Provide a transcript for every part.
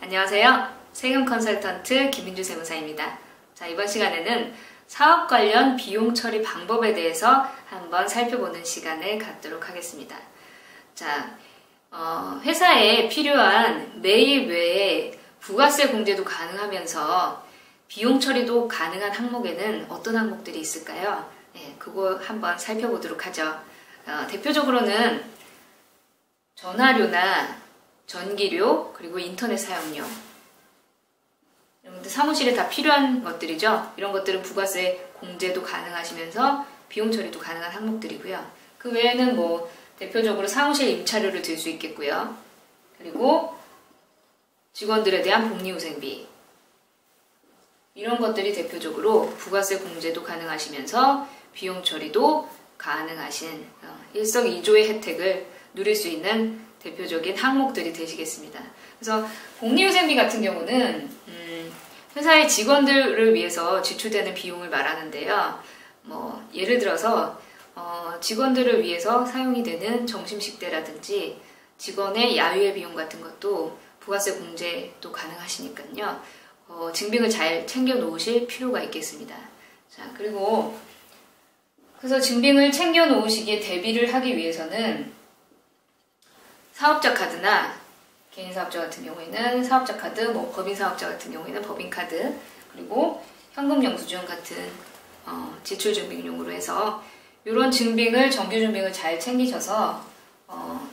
안녕하세요. 세금 컨설턴트 김민주 세무사입니다. 자, 이번 시간에는 사업 관련 비용 처리 방법에 대해서 한번 살펴보는 시간을 갖도록 하겠습니다. 자, 어, 회사에 필요한 매일 외에 부가세 공제도 가능하면서 비용 처리도 가능한 항목에는 어떤 항목들이 있을까요? 네, 그거 한번 살펴보도록 하죠. 어, 대표적으로는 전화료나 전기료, 그리고 인터넷 사용료. 여러분들 사무실에 다 필요한 것들이죠. 이런 것들은 부가세 공제도 가능하시면서 비용 처리도 가능한 항목들이고요. 그 외에는 뭐 대표적으로 사무실 임차료를 들 수 있겠고요. 그리고 직원들에 대한 복리후생비. 이런 것들이 대표적으로 부가세 공제도 가능하시면서 비용 처리도 가능하신 어, 일석이조의 혜택을 누릴 수 있는 대표적인 항목들이 되시겠습니다. 그래서 복리후생비 같은 경우는 음, 회사의 직원들을 위해서 지출되는 비용을 말하는데요. 뭐 예를 들어서 어, 직원들을 위해서 사용이 되는 점심식대라든지 직원의 야유회 비용 같은 것도 부가세 공제도 가능하시니까요. 어, 증빙을 잘 챙겨 놓으실 필요가 있겠습니다. 자, 그리고 그래서 증빙을 챙겨 놓으시기에 대비를 하기 위해서는 사업자 카드나 개인 사업자 같은 경우에는 사업자 카드, 뭐 법인 사업자 같은 경우에는 법인 카드, 그리고 현금 영수증 같은 어, 지출 증빙용으로 해서 이런 증빙을 정규 증빙을 잘 챙기셔서 어,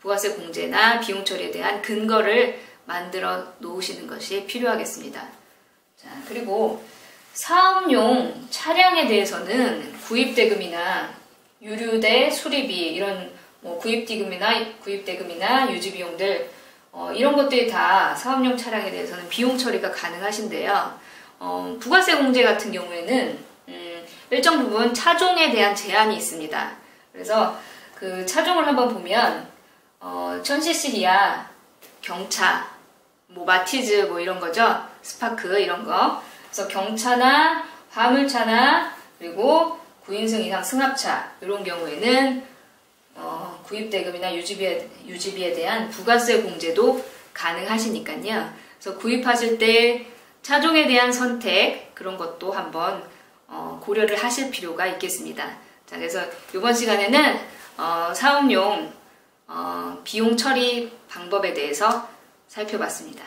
부가세 공제나 비용 처리에 대한 근거를 만들어 놓으시는 것이 필요하겠습니다. 자, 그리고 사업용 차량에 대해서는 구입 대금이나 유류대 수리비 이런 뭐 구입기금이나 구입대금이나 유지비용들 어, 이런 것들이 다 사업용 차량에 대해서는 비용 처리가 가능하신데요. 어, 부가세 공제 같은 경우에는 음, 일정 부분 차종에 대한 제한이 있습니다. 그래서 그 차종을 한번 보면 어, 1000cc 이하 경차, 뭐 마티즈 뭐 이런 거죠. 스파크 이런 거. 그래서 경차나 화물차나 그리고 9인승 이상 승합차 이런 경우에는 어, 구입 대금이나 유지비에, 유지비에 대한 부가세 공제도 가능하시니까요. 그래서 구입하실 때 차종에 대한 선택 그런 것도 한번 어, 고려를 하실 필요가 있겠습니다. 자, 그래서 이번 시간에는 어, 사업용 어, 비용 처리 방법에 대해서 살펴봤습니다.